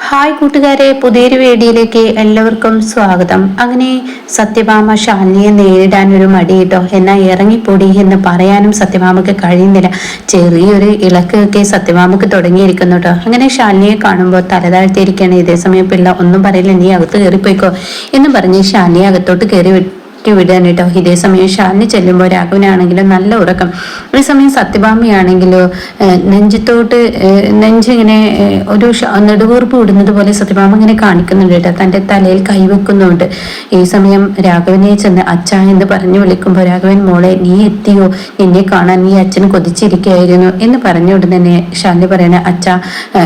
Hi കൂട്ടുകാരെ പുതിയൊരു വീഡിയോയിലേക്ക് എല്ലാവർക്കും സ്വാഗതം. അങ്ങനെ സത്യഭാമ ശാലിനിയെ നേരിടാൻ ഒരു മടി. കേട്ടോ എന്നാൽ ഇറങ്ങിപ്പൊടി എന്ന് പറയാനും സത്യഭാമയ്ക്ക് കഴിയുന്നില്ല. ചെറിയൊരു ഇളക്കൊക്കെ സത്യഭാമക്ക് തുടങ്ങിയിരിക്കുന്നു കേട്ടോ അങ്ങനെ ശാലിനിയെ കാണുമ്പോൾ തലതാഴ്ത്തിയിരിക്കുകയാണ്. ഇതേ സമയം പിള്ള ഒന്നും പറയില്ല നീ അകത്ത് കയറിപ്പോയിക്കോ. എന്ന് പറഞ്ഞ് ശാലിനിയെ അകത്തോട്ട് കയറി വിട്ടു. ഇട്ട് വിടാൻ കേട്ടോ ഇതേ സമയം ഷാനി ചെല്ലുമ്പോൾ രാഘവനാണെങ്കിലും നല്ല ഉറക്കം. ഈ സമയം സത്യഭാമയാണെങ്കിലോ നെഞ്ചത്തോട്ട് നെഞ്ചിങ്ങനെ ഒരു നെടുവീർപ്പ് വിടുന്നത് പോലെ സത്യഭാമ ഇങ്ങനെ കാണിക്കുന്നുണ്ട് കേട്ടോ. തന്റെ തലയിൽ കൈവെക്കുന്നുണ്ട്. ഈ സമയം രാഘവനെ ചെന്ന് അച്ഛ എന്ന് പറഞ്ഞു വിളിക്കുമ്പോൾ രാഘവൻ മോളെ നീ എത്തിയോ? എന്നെ കാണാൻ നീ അച്ഛൻ കൊതിച്ചിരിക്കുകയായിരുന്നു. എന്ന് പറഞ്ഞുകൊണ്ട് തന്നെ ഷാനി പറയണ അച്ഛ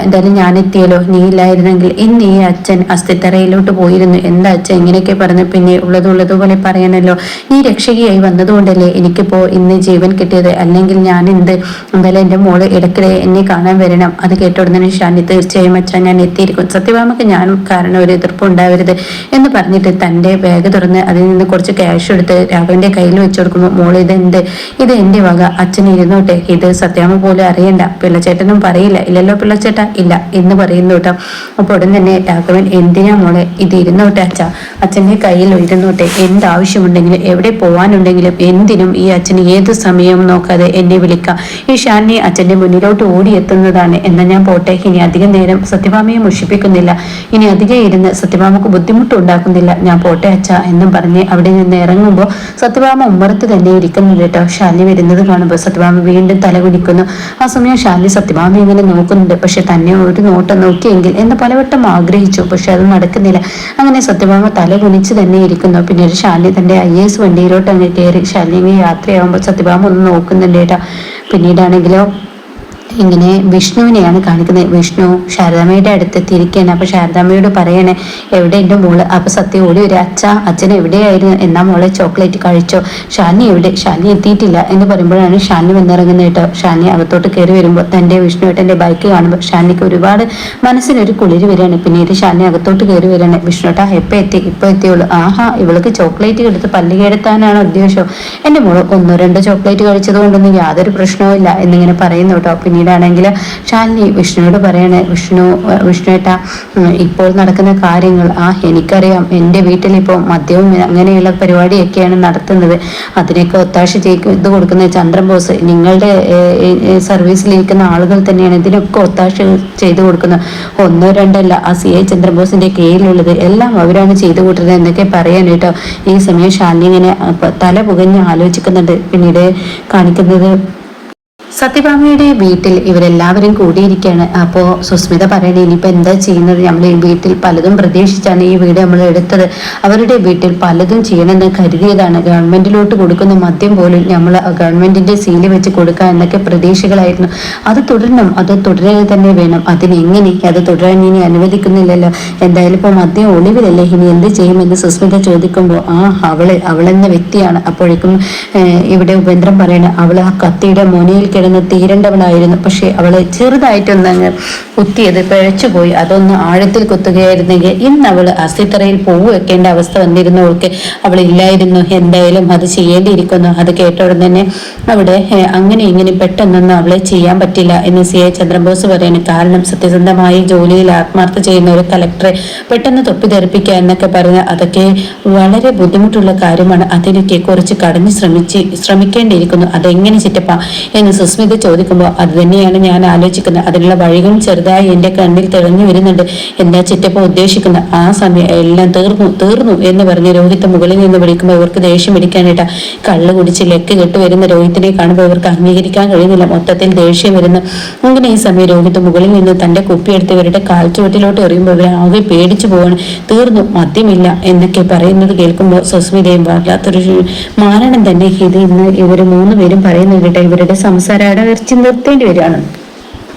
എന്തായാലും ഞാൻ എത്തിയല്ലോ. നീ ഇല്ലായിരുന്നെങ്കിൽ ഇന്ന് ഈ അച്ഛൻ അസ്ഥിത്തറയിലോട്ട് പോയിരുന്നു. എന്താ അച്ഛൻ ഇങ്ങനെയൊക്കെ പറഞ്ഞു പിന്നെ ഉള്ളതുള്ളതുപോലെ പറയാൻ പറയാനല്ലോ ഈ രക്ഷകയായി വന്നതുകൊണ്ടല്ലേ എനിക്കിപ്പോ ഇന്ന് ജീവൻ കിട്ടിയത്? അല്ലെങ്കിൽ ഞാൻ എന്ത് എന്തായാലും എന്റെ മോൾ ഇടയ്ക്കിടെ എന്നെ കാണാൻ വരണം. അത് കേട്ട ഉടനെ ഷാനി തീർച്ചയായും അച്ഛൻ ഞാൻ എത്തിയിരിക്കും. സത്യഭാമക്ക് ഞാൻ കാരണം ഒരു എതിർപ്പ് ഉണ്ടാവരുത് എന്ന് പറഞ്ഞിട്ട് തന്റെ ബാഗ് തുറന്ന് അതിൽ നിന്ന് കുറച്ച് ക്യാഷ് എടുത്ത് രാഘവന്റെ കയ്യിൽ വെച്ചു കൊടുക്കുമ്പോൾ ഇത് എന്ത് ഇത് എന്റെ വക. അച്ഛൻ ഇരുന്നോട്ടെ. ഇത് സത്യാമ പോലും അറിയണ്ട. പിള്ളച്ചേട്ടനും പറയില്ല. ഇല്ലല്ലോ പിള്ളച്ചേട്ട? ഇല്ല എന്ന് പറയുന്നു കേട്ടോ. അപ്പോൾ ഉടൻ തന്നെ രാഘവൻ എന്തിനാ മോളെ? ഇത് ഇരുന്നോട്ടെ അച്ഛ. അച്ഛന്റെ കയ്യിൽ ഇരുന്നോട്ടെ. എന്താവശ്യമുണ്ടെങ്കിലും എവിടെ പോകാനുണ്ടെങ്കിലും എന്തിനും ഈ അച്ഛൻ ഏത് സമയവും നോക്കാതെ എന്നെ വിളിക്കാം. ഈ ഷാനി അച്ഛന്റെ മുന്നിലോട്ട് ഓടിയെത്തുന്നതാണ്. എന്നാൽ ഞാൻ പോട്ടെ. ഇനി അധികം നേരം സത്യഭാമയെ മുഷിപ്പിക്കുന്നില്ല. ഇനി അധികം ഇരുന്ന് സത്യഭാമക്ക് ബുദ്ധിമുട്ടുണ്ടാക്കുന്നില്ല. ഞാൻ പോട്ടെ അച്ഛ എന്നും പറഞ്ഞ് അവിടെ നിന്ന് ഇറങ്ങുമ്പോൾ സത്യഭാമ ഉമ്മറത്ത് തന്നെ ഇരിക്കുന്നുണ്ട് കേട്ടോ. ഷാലി വരുന്നത് കാണുമ്പോൾ സത്യഭാമ വീണ്ടും തല കുടിക്കുന്നു ആ സമയം ഷാലി സത്യഭാമ ഇങ്ങനെ നോക്കുന്നുണ്ട്. പക്ഷെ തന്നെ ഒരു നോട്ടം നോക്കിയെങ്കിൽ എന്ന് പലവട്ടം ആഗ്രഹിച്ചു. പക്ഷെ അത് നടക്കുന്നില്ല. അങ്ങനെ സത്യഭാമ തല കുനിച്ച് തന്നെ ഇരിക്കുന്നു. പിന്നെ ഒരു ശാലിനി തന്റെ ഐ എസ് വണ്ടിയിലോട്ട് അങ്ങ് കയറി. ശാലിനി യാത്രയാകുമ്പോൾ സത്യഭാമ ഒന്ന് നോക്കുന്നുണ്ട് കേട്ടോ പിന്നീടാണെങ്കിലോ ഇങ്ങനെ വിഷ്ണുവിനെയാണ് കാണിക്കുന്നത്. വിഷ്ണു ശാരദാമ്മയുടെ അടുത്ത് തിരിക്കുകയാണ് അപ്പൊ ശാരദാമ്മയോട് പറയണേ എവിടെ എന്റെ മോൾ? അപ്പൊ സത്യം ഓടി ഒരു അച്ഛ അച്ഛൻ എവിടെയായിരുന്നു? എന്നാ മോളെ ചോക്ലേറ്റ് കഴിച്ചോ. ഷാനി എവിടെ? ഷാനി എത്തിയിട്ടില്ല. എന്ന് പറയുമ്പോഴാണ് ഷാനി വന്നിറങ്ങുന്നത് കേട്ടോ. ഷാനി അകത്തോട്ട് കയറി വരുമ്പോൾ തന്റെ വിഷ്ണുവേട്ടന്റെ ബൈക്ക് കാണുമ്പോൾ ഷാനിക്ക് ഒരുപാട് മനസ്സിനൊരു കുളിര് വരികയാണ്. പിന്നീട് ഷാനി അകത്തോട്ട് കയറി വരികയാണ്. വിഷ്ണുട്ടാ എപ്പോൾ എത്തി? ഇപ്പോൾ എത്തിയുള്ളൂ ആഹാ ഇവൾക്ക് ചോക്ലേറ്റ് എടുത്ത് പല്ല് കേടത്താനാണ് ഉദ്ദേശം? എന്റെ മോൾ ഒന്നോ രണ്ടോ ചോക്ലേറ്റ് കഴിച്ചത് കൊണ്ടൊന്നും യാതൊരു പ്രശ്നവും ഇല്ല എന്നിങ്ങനെ പറയുന്നു കേട്ടോ. പിന്നീട് പിന്നീടാണെങ്കിൽ ഷാലിനി വിഷ്ണുവോട് പറയണേ വിഷ്ണു വിഷ്ണുവേട്ട ഇപ്പോൾ നടക്കുന്ന കാര്യങ്ങൾ ആ എനിക്കറിയാം. എന്റെ വീട്ടിൽ വീട്ടിലിപ്പോൾ മദ്യവും അങ്ങനെയുള്ള പരിപാടിയൊക്കെയാണ് നടത്തുന്നത്. അതിനൊക്കെ ഒത്താശ ചെയ്ത് കൊടുക്കുന്ന ചന്ദ്രൻ ബോസ് നിങ്ങളുടെ സർവീസിലിരിക്കുന്ന ആളുകൾ തന്നെയാണ് ഇതിനൊക്കെ ഒത്താശ ചെയ്തു കൊടുക്കുന്നത്. ഒന്നോ രണ്ടല്ല ആ സി ഐ ചന്ദ്രബോസിന്റെ കീഴിലുള്ളത്. എല്ലാം അവരാണ് ചെയ്തു കൂട്ടുന്നത് എന്നൊക്കെ പറയാൻ കേട്ടോ. ഈ സമയം ഷാലിനി ഇങ്ങനെ തല പുകഞ്ഞ് ആലോചിക്കുന്നുണ്ട്. പിന്നീട് കാണിക്കുന്നത് സത്യഭാമയുടെ വീട്ടിൽ ഇവരെല്ലാവരും കൂടിയിരിക്കുകയാണ്. അപ്പോൾ സുസ്മിത പറയണേ ഇനിയിപ്പോൾ എന്താ ചെയ്യുന്നത്? നമ്മൾ ഈ വീട്ടിൽ പലതും പ്രതീക്ഷിച്ചാണ് ഈ വീട് നമ്മൾ എടുത്തത്. അവരുടെ വീട്ടിൽ പലതും ചെയ്യണമെന്ന് കരുതിയതാണ്. ഗവൺമെന്റിലോട്ട് കൊടുക്കുന്ന മദ്യം പോലും നമ്മൾ ഗവൺമെന്റിന്റെ സീൽ വെച്ച് കൊടുക്കുക എന്നൊക്കെ പ്രതീക്ഷകളായിരുന്നു. അത് തുടരണം അത് തുടരുക തന്നെ വേണം. അതിനെങ്ങനെ? അത് തുടരാൻ ഇനി അനുവദിക്കുന്നില്ലല്ലോ. എന്തായാലും ഇപ്പോൾ മദ്യം ഒളിവിലല്ലേ? ഇനി എന്ത് ചെയ്യുമെന്ന് സുസ്മിത ചോദിക്കുമ്പോൾ ആ അവൾ അവളെന്ന വ്യക്തിയാണ്. അപ്പോഴേക്കും ഇവിടെ ഉപേന്ദ്രം പറയണ അവൾ ആ കത്തിയുടെ മോനയിൽ കിടന്ന് തീരേണ്ടവളായിരുന്നു പക്ഷെ അവളെ ചെറുതായിട്ടൊന്നങ്ങ് കുത്തിയത് പിഴച്ചുപോയി. അതൊന്ന് ആഴത്തിൽ കുത്തുകയായിരുന്നെങ്കിൽ ഇന്ന് അവൾ അസ്ഥിത്തറയിൽ പൂവ് വെക്കേണ്ട അവസ്ഥ വന്നിരുന്നവൾക്ക് അവൾ ഇല്ലായിരുന്നു. എന്തായാലും അത് ചെയ്യേണ്ടിയിരിക്കുന്നു. അത് കേട്ടോടെ തന്നെ അവിടെ അങ്ങനെ ഇങ്ങനെ പെട്ടെന്നൊന്നും അവളെ ചെയ്യാൻ പറ്റില്ല എന്ന് സി. എ. ചന്ദ്രബോസ് പറയുന്നു. കാരണം സത്യസന്ധമായി ജോലിയിൽ ആത്മാർത്ഥ ചെയ്യുന്ന ഒരു കലക്ടറെ പെട്ടെന്ന് തൊപ്പിതെറിപ്പിക്കുക എന്നൊക്കെ പറഞ്ഞ അതൊക്കെ വളരെ ബുദ്ധിമുട്ടുള്ള കാര്യമാണ്. അതിനൊക്കെ കുറച്ച് കടഞ്ഞ് ശ്രമിച്ച് ശ്രമിക്കേണ്ടിയിരിക്കുന്നു. അതെങ്ങനെ ചിറ്റപ്പ എന്ന് സുസ്മിത ചോദിക്കുമ്പോൾ അത് തന്നെയാണ് ഞാൻ ആലോചിക്കുന്നത്. അതിനുള്ള വഴികളും ചെറുതായി എന്റെ കണ്ണിൽ തെളിഞ്ഞു വരുന്നുണ്ട്. എന്താ ചിറ്റപ്പ ഉദ്ദേശിക്കുന്നത് ആ സമയം എല്ലാം തീർന്നു തീർന്നു എന്ന് പറഞ്ഞ് രോഹിത്തെ മുകളിൽ നിന്ന് വിളിക്കുമ്പോൾ ഇവർക്ക് ദേഷ്യം പിടിക്കാനായിട്ട കള്ള് കുടിച്ച് ലെക്ക് കെട്ട് വരുന്ന രോഹിത്തിനെ കാണുമ്പോൾ ഇവർക്ക് അംഗീകരിക്കാൻ കഴിയുന്നില്ല. മൊത്തത്തിൽ ദേഷ്യം വരുന്നു. അങ്ങനെ ഈ സമയം രോഹിത്ത് മുകളിൽ നിന്ന് തന്റെ കുപ്പിയെടുത്ത് ഇവരുടെ കാൽച്ചുവട്ടിലോട്ട് എറിയുമ്പോൾ ഇവരെ ആകെ പേടിച്ചു പോവാണ്. തീർന്നു മദ്യമില്ല എന്നൊക്കെ പറയുന്നത് കേൾക്കുമ്പോൾ സുസ്മിതയും വല്ലാത്തൊരു മാരണം തന്നെ ഇത് ഇന്ന് ഇവർ മൂന്നുപേരും പറയുന്നത് കേട്ട ഇവരുടെ സംസാരം അടവരച്ച് നിർത്തേണ്ടി വരികയാണ്.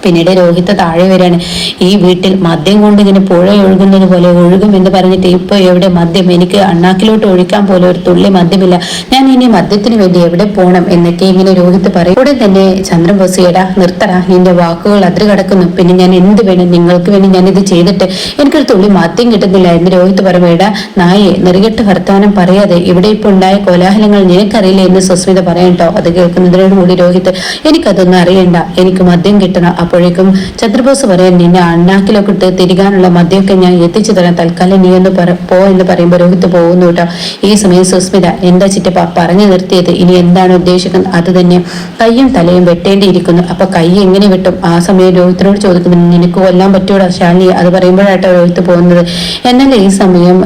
പിന്നീട് രോഹിത്ത് താഴെ വരികയാണ്. ഈ വീട്ടിൽ മദ്യം കൊണ്ട് ഇങ്ങനെ പുഴ ഒഴുകുന്നത് പോലെ ഒഴുകും എന്ന് പറഞ്ഞിട്ട് ഇപ്പൊ എവിടെ മദ്യം? എനിക്ക് അണ്ണാക്കിലോട്ട് ഒഴിക്കാൻ പോലെ ഒരു തുള്ളി മദ്യമില്ല. ഞാൻ ഇനി മദ്യത്തിന് വേണ്ടി എവിടെ പോകണം എന്നൊക്കെ ഇങ്ങനെ രോഹിത്ത് പറയും. ഉടൻ തന്നെ ചന്ദ്രൻ ബോസിയടാ നിർത്തടാ നിന്റെ വാക്കുകൾ അതിർ കിടക്കുന്നു പിന്നെ ഞാൻ എന്ത് വേണം? നിങ്ങൾക്ക് വേണ്ടി ഞാൻ ഇത് ചെയ്തിട്ട് എനിക്കൊരു തുള്ളി മദ്യം കിട്ടുന്നില്ല എന്ന് രോഹിത്ത് പറയുമ്പോ നായെ നെറുകെട്ട് വർത്തമാനം പറയാതെ ഇവിടെ ഇപ്പൊ ഉണ്ടായ കോലാഹലങ്ങൾ നിനക്കറിയില്ല? എന്ന് സുസ്മിത പറയട്ടോ അത് കേൾക്കുന്നതിനോട് കൂടി രോഹിത്ത് എനിക്കതൊന്നും അറിയണ്ട. എനിക്ക് മദ്യം കിട്ടണം. അപ്പോഴേക്കും ചന്ദ്രബോസ് പറയാൻ നിന്നെ അണ്ണാക്കിലൊക്കെ ഇട്ട് തിരികാനുള്ള മദ്യമൊക്കെ ഞാൻ എത്തിച്ചു തരാം തൽക്കാലം നീ ഒന്ന് പോ എന്ന് പറയുമ്പോൾ രോഹിത് പോകുന്നു കേട്ടോ. ഈ സമയം സുസ്മിത എന്താ ചിറ്റപ്പ പറഞ്ഞു നിർത്തിയത്? ഇനി എന്താണ് ഉദ്ദേശിക്കുന്നത്? അത് തന്നെ കൈയും തലയും വെട്ടേണ്ടിയിരിക്കുന്നു. അപ്പൊ കൈ എങ്ങനെ വെട്ടും? ആ സമയം രോഹിത്തിനോട് ചോദിക്കുന്നു നിനക്ക് കൊല്ലാൻ പറ്റൂടാ ശാലിനി? അത് പറയുമ്പോഴാട്ടോ രോഹിത്ത് പോകുന്നത്. എന്നാൽ ഈ സമയം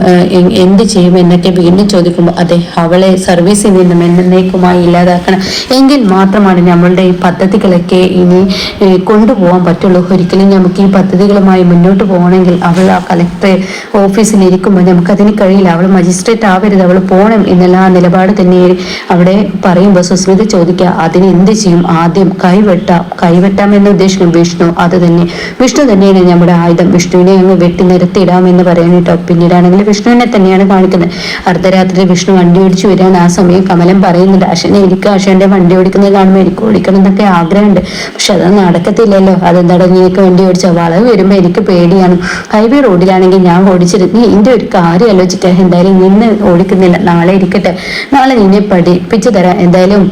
എന്ത് ചെയ്യും എന്നൊക്കെ വീണ്ടും ചോദിക്കുമ്പോൾ അതെ അവളെ സർവീസിൽ നിന്നും എന്നേക്കുമായി ഇല്ലാതാക്കണം. എങ്കിൽ മാത്രമാണ് നമ്മളുടെ ഈ പദ്ധതികളൊക്കെ ഇനി ഏഹ്, പോകാൻ പറ്റുള്ളൂ. ഒരിക്കലും നമുക്ക് ഈ പദ്ധതികളുമായി മുന്നോട്ട് പോകണമെങ്കിൽ അവൾ ആ കളക്ടർ ഓഫീസിൽ ഇരിക്കുമ്പോൾ നമുക്കതിന് കഴിയില്ല. അവൾ മജിസ്ട്രേറ്റ് ആവരുത്. അവൾ പോകണം എന്നുള്ള ആ നിലപാട് തന്നെ അവിടെ പറയുമ്പോൾ സുസ്മിത ചോദിക്കുക അതിന് എന്ത് ചെയ്യും? ആദ്യം കൈവെട്ടാം കൈവെട്ടാം എന്ന് ഉദ്ദേശിക്കും വിഷ്ണു? അത് തന്നെ. വിഷ്ണു തന്നെയാണ് നമ്മുടെ ആയുധം. വിഷ്ണുവിനെ അങ്ങ് വെട്ടി നിരത്തിയിടാം എന്ന് പറയാൻ കേട്ടോ. പിന്നീടാണെങ്കിൽ വിഷ്ണുവിനെ തന്നെയാണ് കാണിക്കുന്നത്. അർദ്ധരാത്രി വിഷ്ണു വണ്ടി ഓടിച്ചു വരാൻ ആ സമയം കമലം പറയുന്നുണ്ട് അശ്വനെ എനിക്ക് അശ്വന്റെ വണ്ടി ഓടിക്കുന്നത് കാണുമ്പോൾ എനിക്ക് ഓടിക്കണം എന്നൊക്കെ ആഗ്രഹമുണ്ട്. പക്ഷെ അത് നടക്കത്തില്ലല്ലോ അതെന്താടാ നീക്ക് വണ്ടി ഓടിച്ച? വളവ് വരുമ്പോ എനിക്ക് പേടിയാണ്. ഹൈവേ റോഡിലാണെങ്കിൽ ഞാൻ ഓടിച്ചിരുന്നു നീ എന്റെ ഒരു കാര്യം ആലോചിച്ചിട്ട് എന്തായാലും നിന്ന് ഓടിക്കുന്നില്ല. നാളെ ഇരിക്കട്ടെ. നാളെ നിന്നെ പഠിപ്പിച്ചു തരാം. എന്തായാലും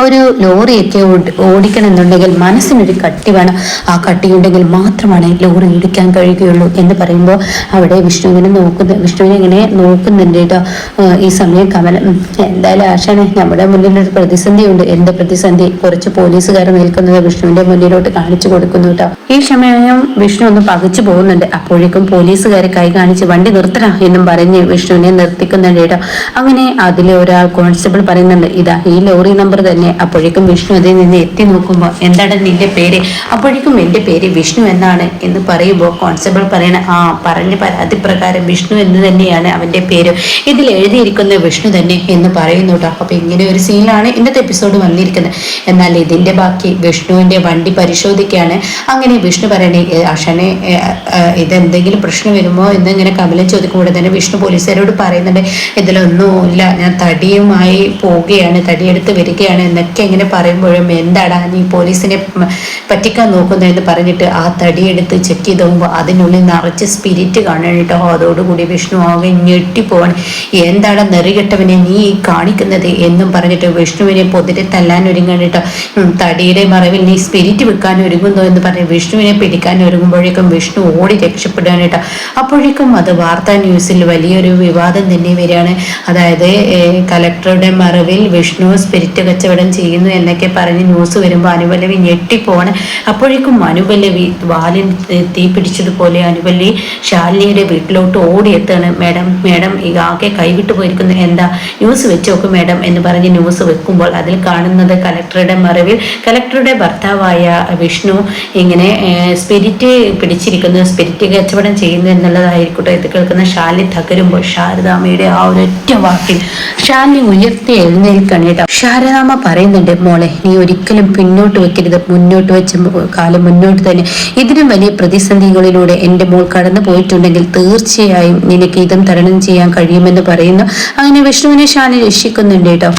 ഒരു ലോറിയൊക്കെ ഓടിക്കണം ഓടിക്കണമെന്നുണ്ടെങ്കിൽ മനസ്സിനൊരു കട്ടി വേണം. ആ കട്ടി ഉണ്ടെങ്കിൽ മാത്രമാണ് ലോറി ഓടിക്കാൻ കഴിയുകയുള്ളൂ എന്ന് പറയുമ്പോൾ അവിടെ വിഷ്ണുവിനെ നോക്കുന്ന വിഷ്ണുവിനെ ഇങ്ങനെ നോക്കുന്നുണ്ട് കേട്ടോ. ഈ സമയം കമല എന്തായാലും ആശാനെ നമ്മുടെ മുന്നിൽ ഒരു പ്രതിസന്ധി ഉണ്ട്. എന്ത് പ്രതിസന്ധി? കുറച്ച് പോലീസുകാർ നിൽക്കുന്നത് വിഷ്ണുവിന്റെ മുന്നിലോട്ട് കാണിച്ചു കൊടുക്കുന്നു കേട്ടോ. ഈ സമയം വിഷ്ണു ഒന്ന് പകച്ചു പോകുന്നുണ്ട്. അപ്പോഴേക്കും പോലീസുകാരെ കൈ കാണിച്ച് വണ്ടി നിർത്തണം എന്നും പറഞ്ഞ് വിഷ്ണുവിനെ നിർത്തിക്കുന്നുണ്ട് കേട്ടോ. അങ്ങനെ അതിലെ ഒരാൾ കോൺസ്റ്റബിൾ പറയുന്നുണ്ട് ഇതാ ഈ ലോറി നമ്പർ തന്നെ അപ്പോഴേക്കും വിഷ്ണു അതിൽ നിന്ന് എത്തി നോക്കുമ്പോൾ എന്താണ് നിന്റെ പേര്? അപ്പോഴേക്കും എന്റെ പേര് വിഷ്ണു എന്നാണ് എന്ന് പറയുമ്പോൾ കോൺസ്റ്റബിൾ പറയണ ആ പറഞ്ഞ പരാതി പ്രകാരം വിഷ്ണു എന്ന് തന്നെയാണ് അവന്റെ പേര്. ഇതിൽ എഴുതിയിരിക്കുന്ന വിഷ്ണു തന്നെ എന്ന് പറയുന്നു കേട്ടോ അപ്പൊ ഇങ്ങനെ ഒരു സീനിലാണ് ഇന്നത്തെ എപ്പിസോഡ് വന്നിരിക്കുന്നത്. എന്നാൽ ഇതിന്റെ ബാക്കി വിഷ്ണുവിന്റെ വണ്ടി പരിശോധിക്കുകയാണ്. അങ്ങനെ വിഷ്ണു പറയണേ അഷനെ ഇതെന്തെങ്കിലും പ്രശ്നം വരുമോ? എന്ന് ഇങ്ങനെ കമലം ചോദിക്കുമ്പോൾ തന്നെ വിഷ്ണു പോലീസുകാരോട് പറയുന്നുണ്ട് ഇതിലൊന്നുമില്ല ഞാൻ തടിയുമായി പോവുകയാണ് തടിയെടുത്ത് വരികയാണ് എന്നൊക്കെ ഇങ്ങനെ പറയുമ്പോഴും എന്താടാ നീ പോലീസിനെ പറ്റിക്കാൻ നോക്കുന്നു എന്ന് പറഞ്ഞിട്ട് ആ തടിയെടുത്ത് ചെക്ക് ചെയ്ത് പോകുമ്പോൾ അതിനുള്ളിൽ നിറച്ച് സ്പിരിറ്റ് കാണണം അതോടുകൂടി വിഷ്ണു ആകെ ഞെട്ടിപ്പോവാണ്. എന്താണ് നെറികെട്ടവനെ നീ കാണിക്കുന്നത് എന്നും പറഞ്ഞിട്ട് വിഷ്ണുവിനെ പൊതിരെ തല്ലാൻ ഒരുങ്ങണം തടിയുടെ മറവിൽ നീ സ്പിരിറ്റ് വെക്കാൻ ഒരുങ്ങുന്നു എന്ന് പറഞ്ഞ് വിഷ്ണുവിനെ പിടിക്കാൻ ഒരുങ്ങുമ്പോഴേക്കും വിഷ്ണു ഓടി രക്ഷപ്പെടുകയാണ് അപ്പോഴേക്കും അത് വാർത്താ ന്യൂസിൽ വലിയൊരു വിവാദം തന്നെ വരികയാണ്. അതായത് കലക്ടറുടെ മറവിൽ വിഷ്ണു സ്പിരിറ്റ് കച്ചവടം ചെയ്യുന്നു എന്നൊക്കെ പറഞ്ഞ് ന്യൂസ് വരുമ്പോൾ അനുപല്ലവി ഞെട്ടിപ്പോണ് അപ്പോഴേക്കും അനുപല്ലവി വാലിൻ തീ പിടിച്ചതുപോലെ അനുപല്ലി ശാലിനിയുടെ വീട്ടിലോട്ട് ഓടിയെത്താണ്. മേഡം മേഡം ഈ ആകെ കൈവിട്ടു പോയിരിക്കുന്നു. എന്താ? ന്യൂസ് വെച്ച് നോക്കും മേഡം എന്ന് പറഞ്ഞ് ന്യൂസ് വെക്കുമ്പോൾ അതിൽ കാണുന്നത് കലക്ടറുടെ മറവിൽ കലക്ടറുടെ ഭർത്താവായ വിഷ്ണു ഇങ്ങനെ സ്പിരിറ്റ് പിടിച്ചിരിക്കുന്നു. സ്പിരിറ്റ് കച്ചവടം ചെയ്യുന്നു എന്നുള്ളതായിരിക്കട്ടെ. ഇത് കേൾക്കുന്ന ശാലി തകരുമ്പോൾ ശാരദാമ്മയുടെ ആ ഒരൊറ്റ വാക്കിൽ ശാലിനി ഉയർത്തി എഴുന്നേൽക്കണേട്ടോ ശാരദാമ ശാരദാമ്മ പറയുന്നുണ്ട് മോളെ നീ ഒരിക്കലും പിന്നോട്ട് വെക്കരുത്. മുന്നോട്ട് വെച്ച കാലം മുന്നോട്ട് തന്നെ. ഇതിനും വലിയ പ്രതിസന്ധികളിലൂടെ എന്റെ മോൾ കടന്നു പോയിട്ടുണ്ടെങ്കിൽ തീർച്ചയായും നിനക്ക് ഇതും തരണം ചെയ്യാൻ കഴിയുമെന്ന് പറയുന്നു. അങ്ങനെ വിഷ്ണുവിനെ ഷാനി രക്ഷിക്കുന്നുണ്ട് കേട്ടോ.